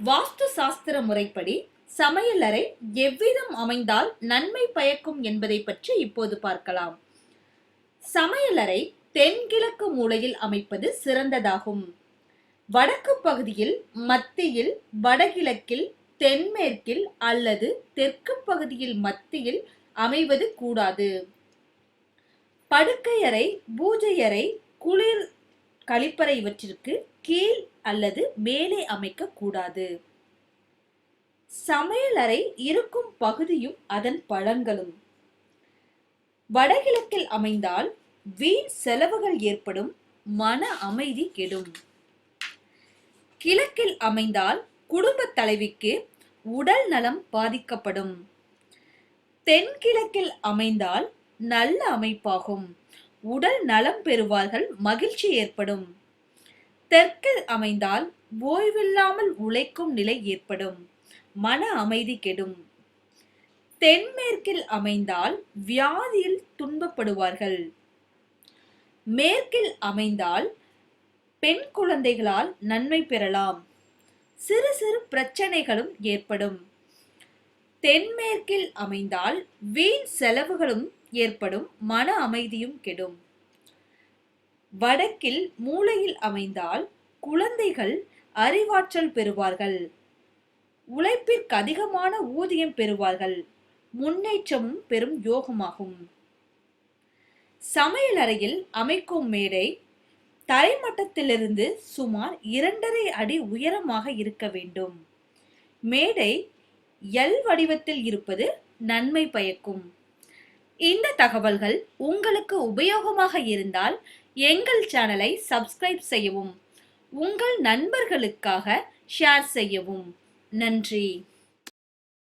வாஸ்து சாஸ்திர முறைப்படி சமையலறை எவ்விதம் அமைந்தால் நன்மை பயக்கும் என்பதை பற்றி இப்போது பார்க்கலாம். சமையலறை தென்கிழக்கு மூலையில் அமைப்பது சிறந்ததாகும். வடக்கு பகுதியில் மத்தியில் வடகிழக்கில் தென்மேற்கில் அல்லது தெற்கு பகுதியில் மத்தியில் அமைவது கூடாது. படுக்கையறை பூஜையறை குளிர் கழிப்பறை இவற்றிற்கு கீழ் அல்லது மேலே அமைக்க கூடாது. சமையலறை இருக்கும் பகுதியும் அதன் பழங்களும். வடகிழக்கில் அமைந்தால் வீண் செலவுகள் ஏற்படும் மன அமைதி கெடும். கிழக்கில் அமைந்தால் குடும்ப தலைவிக்கு உடல் நலம் பாதிக்கப்படும். தென்கிழக்கில் அமைந்தால் நல்ல அமைப்பாகும். உடல் நலம் பெறுவார்கள் மகிழ்ச்சி ஏற்படும். தெற்கு அமைந்தால் ஓய்வில்லாமல் உழைக்கும் நிலை ஏற்படும். மன அமைதி கெடும். தென்மேற்கில் அமைந்தால் வியாதியில் துன்பப்படுவார்கள். மேற்கில் அமைந்தால் பெண் குழந்தைகளால் நன்மை பெறலாம். சிறு சிறு பிரச்சனைகளும் ஏற்படும். தென்மேற்கில் அமைந்தால் வீண் செலவுகளும் ஏற்படும் மன அமைதியும் கெடும். வடக்கில் மூளையில் அமைந்தால் குழந்தைகள் அறிவாற்றல் பெறுவார்கள். உழைப்பிற்கு அதிகமான ஊதியம் பெறுவார்கள். முன்னேற்றமும் பெரும் யோகமாகும். சமையலறையில் அமைக்கும் மேடை தரைமட்டத்திலிருந்து சுமார் இரண்டரை அடி உயரமாக இருக்க வேண்டும். மேடை எல் வடிவத்தில் இருப்பது நன்மை பயக்கும். இந்த தகவல்கள் உங்களுக்கு உபயோகமாக இருந்தால் எங்கள் சேனலை சப்ஸ்கிரைப் செய்யவும் உங்கள் நண்பர்களுக்காக ஷேர் செய்யவும். நன்றி.